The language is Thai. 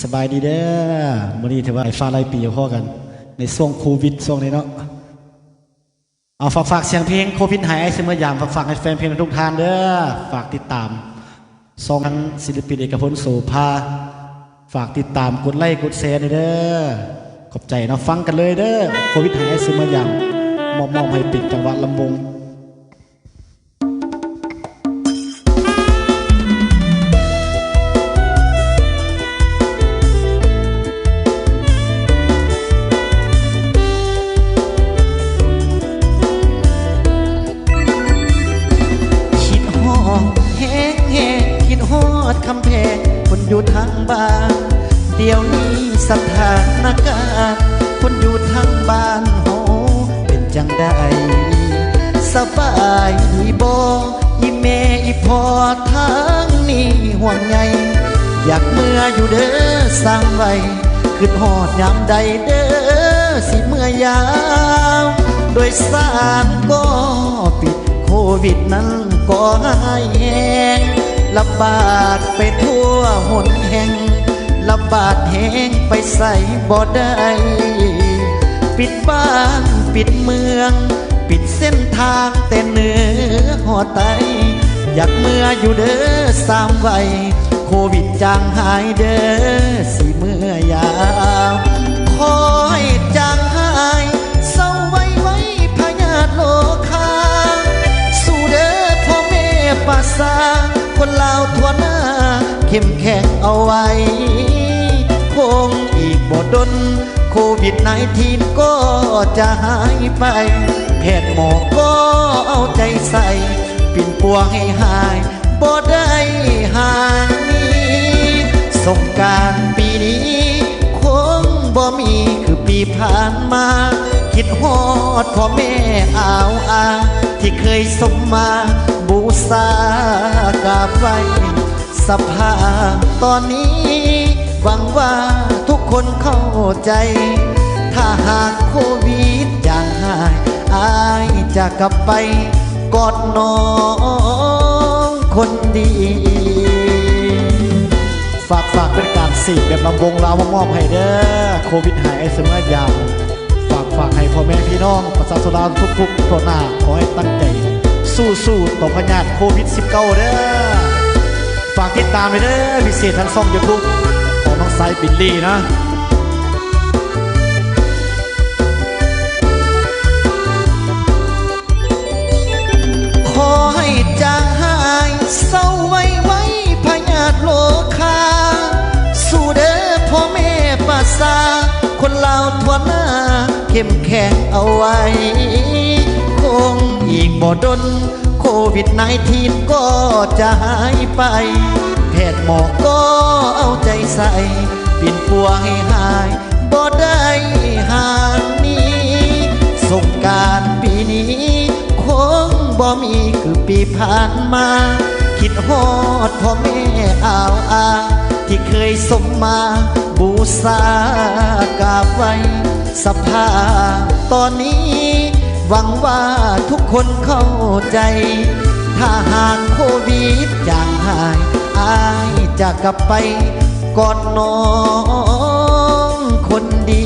สบายดีเด้อมื้อนี้ถือว่าไอ้ฟ้าไล่ปีพ่อกัน ในช่วงโควิดช่วงนี้เนาะเอาฝากฝากเสียงเพลงโควิดหายไอ้เสมอยามฝากฝากให้แฟนเพลงทุกท่านเด้อฝากติดตามซองทั้งศิลปินเอกพลโสภาฝากติดตามกดไลค์กดแชร์เด้อขอบใจเนาะฟังกันเลยเด้อโควิดหายไอ้เสมอยามมอบมอบให้ปิดจังหวัดลำวง คำแพงคนอยู่ทางบ้าน เดี๋ยวนี้สถานการณ์คนอยู่ทางบ้านโหเป็นจังใดสบายดีบ่อีเมอีพอทางนี้ห่วงใยอยากเมื่ออยู่เด้อสร้างไว้ขึ้นฮอดยามใดเด้อสิเมื่อยาวโดยสารก็ปิดโควิดนั้นก็หายแหง ระบาดไปทั่วหนแห่งระบาดแห้งไปใส่บ่ได้ปิดบ้านปิดเมือง ปิดเส้นทางแต่เนื้อหอไต อยากเมื่ออยู่เด้อสามไวโควิดจางหายเด้อสิเมื่อยาวคอยจางหายเศร้าไว้ไว้พญาโลคา สู้เด้อพ่อแม่ป่าสา คนลาวทั่วหน้า เข้มแข็งเอาไว้ คงอีกบ่ดน โควิด -19 ก็จะหายไป แพทย์หมอก็เอาใจใส่ ปิ่นปัวให้หายบ่ได้หางนี้สงการปีนี้ คงบ่มีคือปีผ่านมา คิดฮอดพ่อแม่อาวอา ที่เคยสมมา บูสากาบไว้สภาตอนนี้หวังว่าทุกคนเข้าใจ ถ้าหากโควิดจางหายอายจะกลับไปกอดน้องคนดี ฝากฝากเป็นการสีแบบลำวงลาวมามอบให้เด้อโควิดหายไอเสมอยาวฝากฝากให้พ่อแม่พี่น้องประชาชนทุกๆตัวหน้าขอให้ตั้งใจ สู้ๆต่อพยาธิโควิด -19 เด้อฝากติดตามไปเด้อพิเศษทั้งซ่องยูทูบของน้องไซบิลลี่นะขอให้จางหายเศร้าไว้ไว้พญาติโลคา สู้เด้อพ่อแม่ป้าสาคนลาวทั่วหน้าเข้มแข็งเอาไว้ บ่ดนโควิด -19 ก็จะหายไปแพทย์หมอก็เอาใจใส่ปิ่นปัวให้หายบ่ได้ห่างนี้สงการปีนี้คงบ่มีคือปีผ่านมา คิดฮอดพ่อแม่อาวอาที่เคยสมมาบูสากราบไว้สภาตอนนี้ หวังว่าทุกคนเข้าใจ ถ้าหากโควิดจางหายอายจะกลับไปกอดน้องคนดี